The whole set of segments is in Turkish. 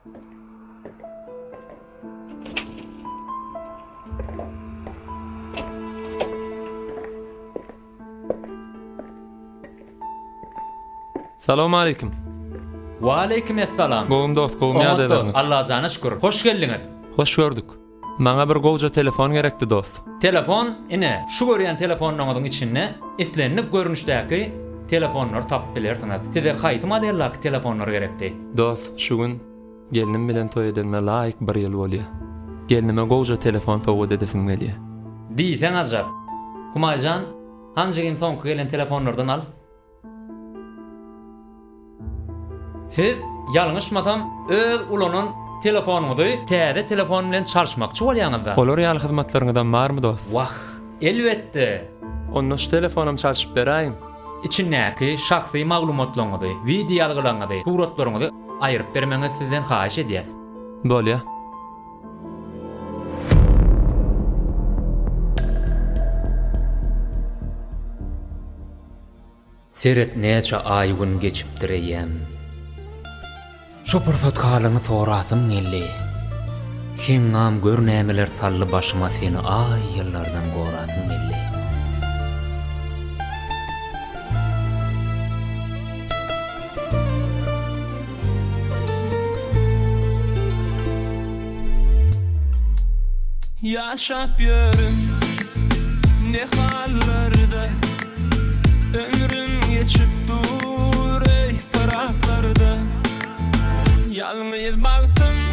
Salamu aleykum. Wa aleykum esselam. Gowum dost, gowum ýad ederiňiz. Allah jana şükür. Hoş geldiňiz. Hoş gördük. Maňa bir gowja telefon gerekdi dost. Telefon ine şu görýän telefonuňyň içinde islenip görünüşdäki telefonlar tap bilersiňiz. Size haýsy modellaki telefonlar gerekdi? Dost, şu gün bilen toy edilme laýyk bir ýyl bolýar. Gelinime gowja telefon sowgat edesim gelýär. Diýsen ajab. Humaýjan, hanjy gün soňky gelen telefonlardan al? Siz ýalňyşmasam öz ulanyň telefonuňyzy täze telefon bilen çalşmakçy bolýaňyzda. Olar ýaly hyzmatlaryňdan barmy dost? Wah, elbetde. Onno şu telefonum çalşyp berayım. İçindäki şahsy maglumatlaryňyzy, videolarňyzy, suratlaryňyzy ayırıp bermeňi sizden haýyş edýäs. Bolýa. Seret neçe ay gün geçipdir eýem. Şu pursat halyny sorasym geldi. Hiňam görnämeler sallı başıma seni ay ýyllardan gorasym geldi. Yaşap yörüm ne hallarda Ömrüm geçip dur ey taraflarda. Yalnız baktım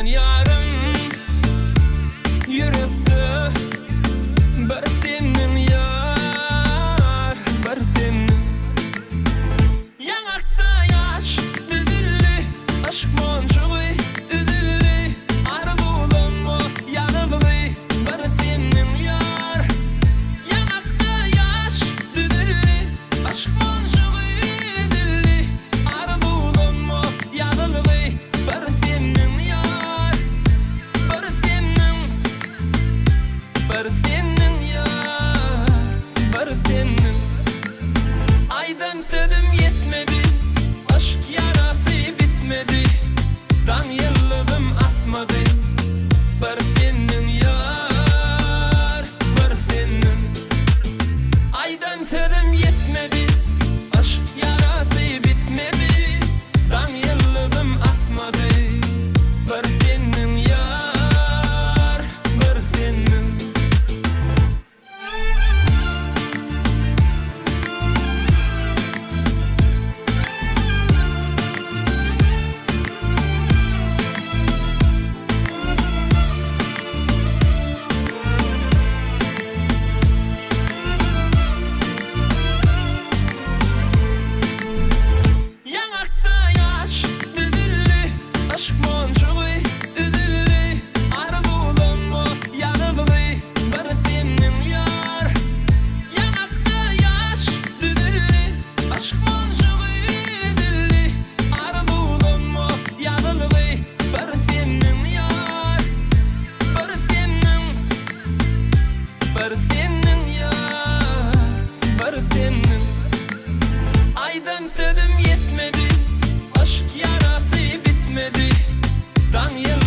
ben yarım Yürüttü Bersin young.